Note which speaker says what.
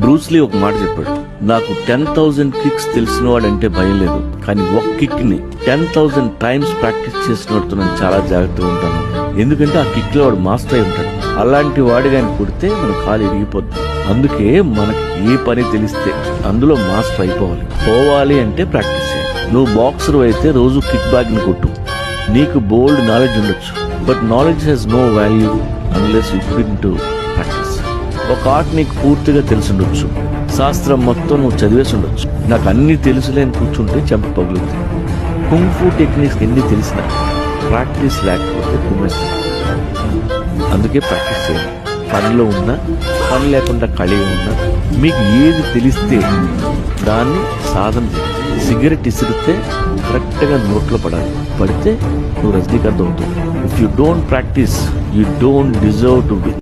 Speaker 1: Bruce Lee ఒక మాట చెప్పాడు. నాకు టెన్ థౌసండ్ కిక్స్ తెలిసిన వాడంటే భయం లేదు. కానీ ఒక కిక్ని టెన్ థౌసండ్ టైమ్స్ ప్రాక్టీస్ చేసిన నేను చాలా జాగ్రత్తగా ఉంటాను. ఎందుకంటే ఆ కిక్లో వాడు మాస్టర్ అయి ఉంటాడు. అలాంటి వాడి కానీ కుడితే మన కాలు ఇరిగిపోద్ది. అందుకే మనకి ఏ పని తెలిస్తే అందులో మాస్టర్ అయిపోవాలి. పోవాలి అంటే ప్రాక్టీస్ చేయాలి. నువ్వు బాక్సర్ అయితే రోజు కిక్ బ్యాగ్ని కొట్టు. నీకు బోల్డ్ నాలెడ్జ్ ఉండొచ్చు. But knowledge has no value unless you to practice. ఒక ఆర్ట్ నీకు పూర్తిగా తెలిసిండొచ్చు. శాస్త్రం మొత్తం నువ్వు చదివేసి ఉండొచ్చు నాకు అన్నీ తెలుసులేని కూర్చుంటే చెంప పగులుతుంది కుంఫు టెక్నిక్స్ ఎన్ని తెలిసినా ప్రాక్టీస్ లేకపోతే కుమ్మేస్తుంది. అందుకే ప్రాక్టీస్ చేయాలి పనిలో ఉన్నా పని లేకుండా ఖాళీ ఉన్నా మీకు ఏది తెలిస్తే దాన్ని సాధన చేయాలి సిగరెట్ ఇసిరితే కరెక్ట్గా నోట్లో పడాలి. పడితే నువ్వు రజనీకాంత్ అవుతావు. If you don't practice you don't deserve to win